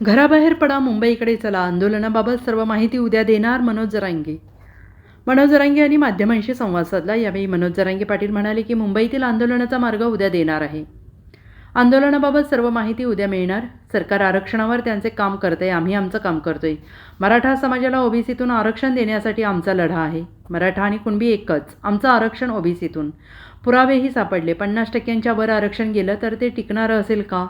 घराबाहेर पडा मुंबईकडे चला. आंदोलनाबाबत सर्व माहिती उद्या देणार मनोज जरांगे. मनोज जरांगे यांनी माध्यमांशी संवाद साधला. यावेळी मनोज जरांगे पाटील म्हणाले की मुंबईतील आंदोलनाचा मार्ग उद्या देणार आहे. आंदोलनाबाबत सर्व माहिती उद्या मिळणार. सरकार आरक्षणावर त्यांचे काम करते आम्ही आमचं काम करतोय. मराठा समाजाला ओबीसीतून आरक्षण देण्यासाठी आमचा लढा आहे. मराठा आणि कुणबी एकच आमचं आरक्षण ओबीसीतून. पुरावेही सापडले. पन्नास टक्क्यांच्या वर आरक्षण गेलं तर ते टिकणारं असेल का?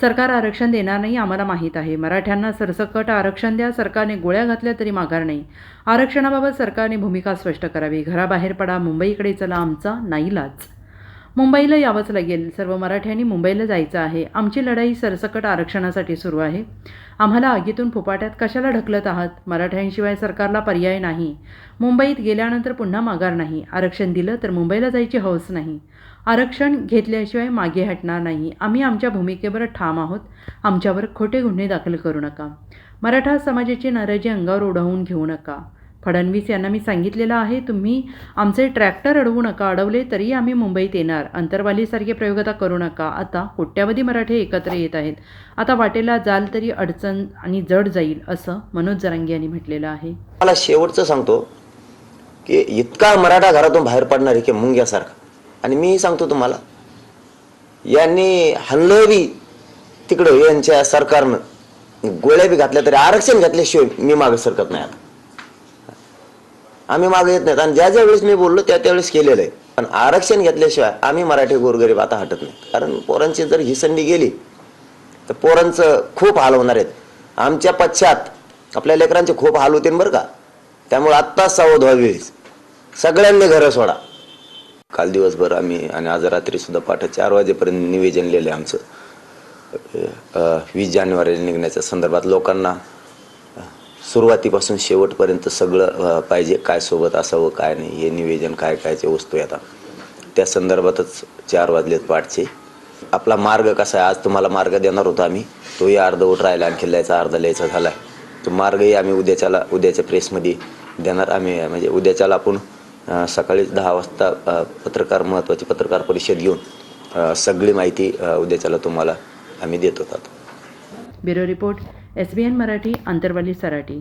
सरकार आरक्षण देणार नाही आम्हाला माहीत आहे. मराठ्यांना सरसकट आरक्षण द्या सरकारने गोळ्या घातल्या तरी माघार नाही. आरक्षणाबाबत सरकारने भूमिका स्पष्ट करावी. घराबाहेर पडा मुंबईकडे चला आमचा नाईलाज. मुंबईला यावंच लागेल. सर्व मराठ्यांनी मुंबईला जायचं आहे. आमची लढाई सरसकट आरक्षणासाठी सुरू आहे. आम्हाला आगीतून फुपाट्यात कशाला ढकलत आहात? मराठ्यांशिवाय सरकारला पर्याय नाही. मुंबईत गेल्यानंतर पुन्हा माघार नाही. आरक्षण दिलं तर मुंबईला जायची हौस नाही. आरक्षण घेतल्याशिवाय मागे हटणार नाही. आम्ही आमच्या भूमिकेवर ठाम आहोत. आमच्यावर खोटे गुन्हे दाखल करू नका. मराठा समाजाची नाराजी अंगावर ओढवून घेऊ नका. फडणवीस यांना मी सांगितलेलं आहे तुम्ही आमचे ट्रॅक्टर अडवू नका अडवले तरी आम्ही मुंबईत येणार. अंतरवालीसारखे प्रयोग आता करू नका. आता कोट्यावधी मराठे एकत्र येत आहेत. आता वाटेला जाल तरी अडचण आणि जड जाईल असं मनोज जरांगे यांनी म्हटलेलं आहे. मला शेवटचं सांगतो की इतका मराठा घरातून बाहेर पडणार आहे की मुंग्यासारखा. आणि मी सांगतो तुम्हाला यांनी हल्लवी तिकडं यांच्या सरकारनं गोळ्या बी घातल्या तरी आरक्षण घातल्याशिवाय मी मागे सरकत नाही आता. आम्ही मागे येत नाहीत. आणि ज्या ज्या वेळेस मी बोललो त्या त्यावेळेस केलेलं आहे. पण आरक्षण घेतल्याशिवाय आम्ही मराठी गोरगरीब आता हटत नाही. कारण पोरांची जर ही संधी गेली तर पोरांचं खूप हाल होणार आहेत. आमच्या पश्चात आपल्या लेकरांचे खूप हाल होतील बरं का. त्यामुळे आत्ताच सावध व्हावी सगळ्यांनी घरं सोडा. काल दिवसभर आम्ही आणि आज रात्री सुद्धा पाठ चार वाजेपर्यंत निवेदन लिहिले आमचं. वीस जानेवारीला निघण्याच्या संदर्भात लोकांना सुरुवातीपासून शेवटपर्यंत सगळं पाहिजे काय सोबत असावं काय नाही हे निवेदन काय कायचे वस्तू आता. त्या संदर्भातच चार वाजलेत पाठचे. आपला मार्ग कसा आहे? आज तुम्हाला मार्ग देणार होतो आम्ही. तोही अर्धवट राहिला आणखी लिहायचा अर्धा लिहायचा झाला तो मार्गही आम्ही उद्याच्याला उद्याच्या प्रेसमध्ये देणार. आम्ही म्हणजे उद्याच्याला आपण सकाळीच सकाळी दहा वाजता पत्रकार महत्त्वाची पत्रकार परिषद घेऊन सगळी माहिती उद्याच्याला तुम्हाला आम्ही देत होतात bureau report. S B N Marathi Antarwali Sarathi.